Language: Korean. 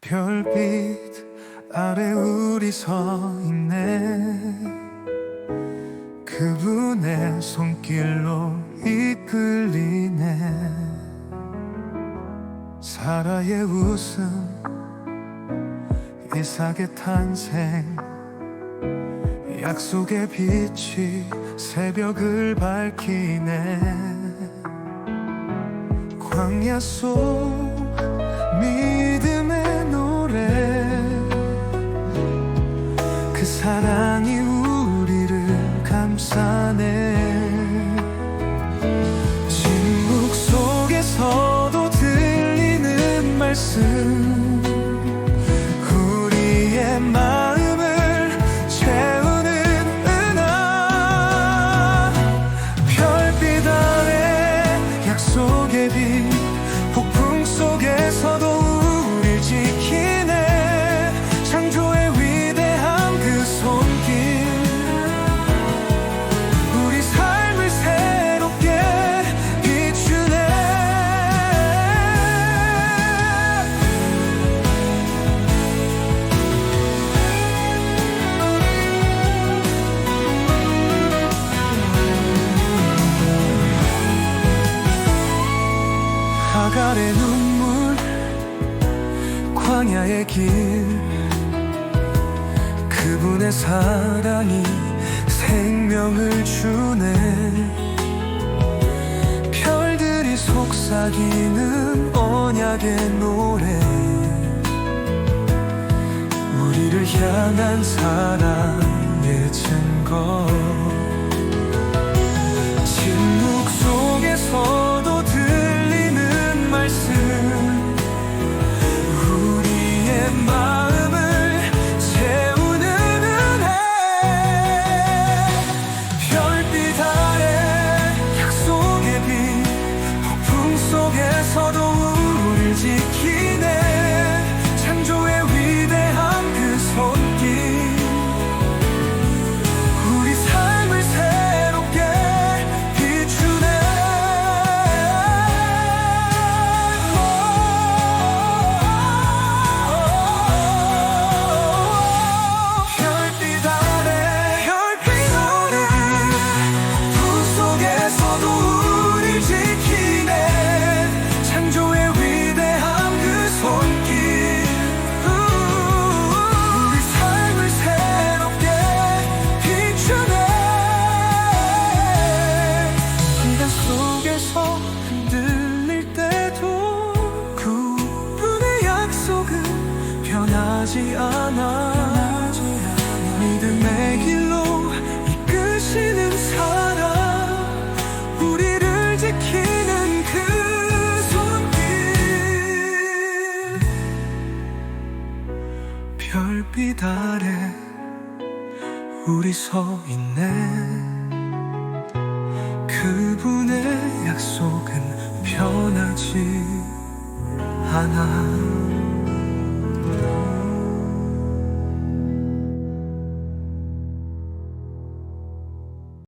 별빛 아래 우리 서 있네. 그분의 손길로 이끌리네. 사라의 웃음 이삭의 탄생. 약속의 빛이 새벽을 밝히네. 광야 속믿 사랑이 우리를 감싸네. 침묵 속에서도 들리는 말씀 우리의 마 하갈의 눈물 광야의 길. 그분의 사랑이 생명을 주네. 별들이 속삭이는 언약의 노래. 우리를 향한 사랑의 증거 속에서도 별빛 아래 우리 서 있네. 그분의 약속은 변하지 않아